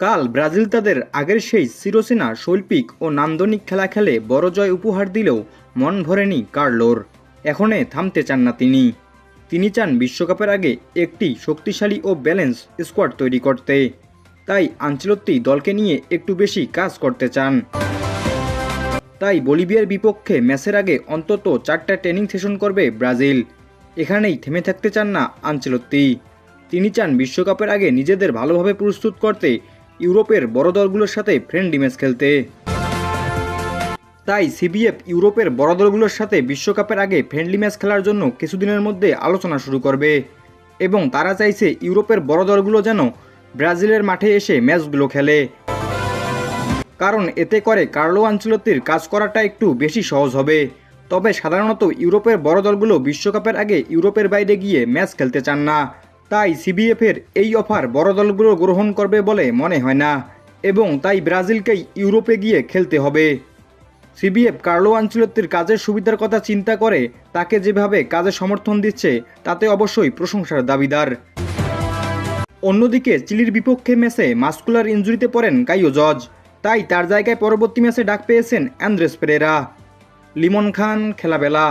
কাল ব্রাজিল তাদের আগের সেই চিরচেনা শৈল্পিক ও নান্দনিক খেলা খেলে বড় জয় উপহার দিলেও মন ভরেনি কার্লোর। এখনে থামতে চান না তিনি। তিনি চান বিশ্বকাপের আগে একটি শক্তিশালী ও ব্যালেন্স স্কোয়াড তৈরি করতে। তাই আঞ্চলত্তি দলকে নিয়ে একটু বেশি কাজ করতে চান। তাই বলিভিয়ার বিপক্ষে ম্যাচের আগে অন্তত চারটা ট্রেনিং সেশন করবে ব্রাজিল। এখানেই থেমে থাকতে চান না আঞ্চলত্তি। তিনি চান বিশ্বকাপের আগে নিজেদের ভালোভাবে প্রস্তুত করতে ইউরোপের বড় দলগুলোর সাথে ফ্রেন্ডলি ম্যাচ খেলতে। তাই সিবিএফ ইউরোপের বড় দলগুলোর সাথে বিশ্বকাপের আগে ফ্রেন্ডলি ম্যাচ খেলার জন্য কিছুদিনের মধ্যে আলোচনা শুরু করবে এবং তারা চাইছে ইউরোপের বড় দলগুলো যেন ব্রাজিলের মাঠে এসে ম্যাচগুলো খেলে। কারণ এতে করে কার্লো আঞ্চলতির কাজ করাটা একটু বেশি সহজ হবে। তবে সাধারণত ইউরোপের বড় দলগুলো বিশ্বকাপের আগে ইউরোপের বাইরে গিয়ে ম্যাচ খেলতে চান না। তাই সিবিএফের এই অফার বড় দলগুলো গ্রহণ করবে বলে মনে হয় না এবং তাই ব্রাজিলকেই ইউরোপে গিয়ে খেলতে হবে। সিবিএফ কার্লো আঞ্চলত্তির কাজের সুবিধার কথা চিন্তা করে তাকে যেভাবে কাজে সমর্থন দিচ্ছে, তাতে অবশ্যই প্রশংসার দাবিদার। অন্যদিকে চিলির বিপক্ষে ম্যাচে মাস্কুলার ইঞ্জুরিতে পড়েন কাইও জজ তাই তার জায়গায় পরবর্তী ম্যাচে ডাক পেয়েছেন অ্যান্দ্রেস পেরেরা। লিমন খান, খেলাবেলা।